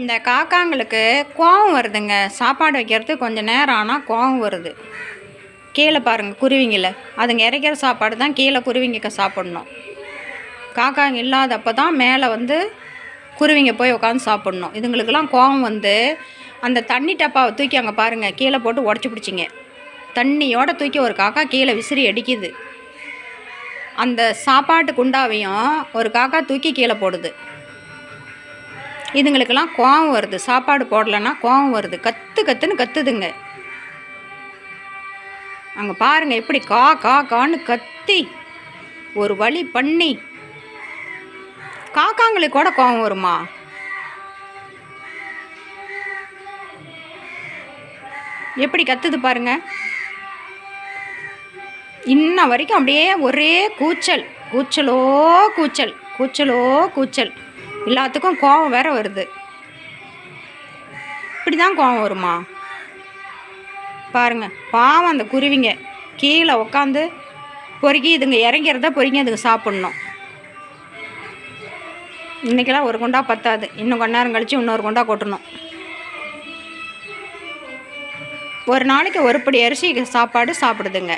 இந்த காக்காங்களுக்கு கோவம் வருதுங்க. சாப்பாடு வைக்கிறதுக்கு கொஞ்சம் நேரம் ஆனால் கோவம் வருது. கீழே பாருங்கள் குருவிங்களை. அதுங்க இறைக்கிற சாப்பாடு தான் கீழே குருவிங்க சாப்பிட்ணும். காக்காங்க இல்லாதப்போ தான் மேலே வந்து குருவிங்க போய் உட்காந்து சாப்பிட்ணும். இதுங்களுக்கெல்லாம் கோவம் வந்து அந்த தண்ணி டப்பாவை தூக்கி அங்கே பாருங்கள் கீழே போட்டு உடச்சி பிடிச்சிங்க. தண்ணியோட தூக்கி ஒரு காக்கா கீழே விசிறி அடிக்குது. அந்த சாப்பாட்டு குண்டாவையும் ஒரு காக்கா தூக்கி கீழே போடுது. இதுங்களுக்கெல்லாம் கோவம் வருது. சாப்பாடு போடலைன்னா கோவம் வருது. கத்து கத்துன்னு கத்துதுங்க. அங்கே பாருங்கள் எப்படி கா கா கான்னு கத்தி ஒரு வழி பண்ணி காக்காங்களுக்கு கூட கோவம் வருமா? எப்படி கத்துது பாருங்க. இன்ன வரைக்கும் அப்படியே ஒரே கூச்சல். கூச்சலோ கூச்சல். கூச்சலோ கூச்சல். எல்லாத்துக்கும் கோவம் வேற வருது. இப்படி தான் கோவம் வருமா? பாருங்க பாவம் அந்த குருவிங்க. கீழே உக்காந்து பொறுக்கி இதுங்க இறங்கிறத பொறுக்கி அதுங்க சாப்பிட்ணும். இன்றைக்கெல்லாம் ஒரு குண்டா பத்தாது. இன்னும் கொஞ்ச நேரம் கழித்து இன்னொரு குண்டா கொட்டணும். ஒரு நாளைக்கு ஒரு படி அரிசி சாப்பாடு சாப்பிடுதுங்க.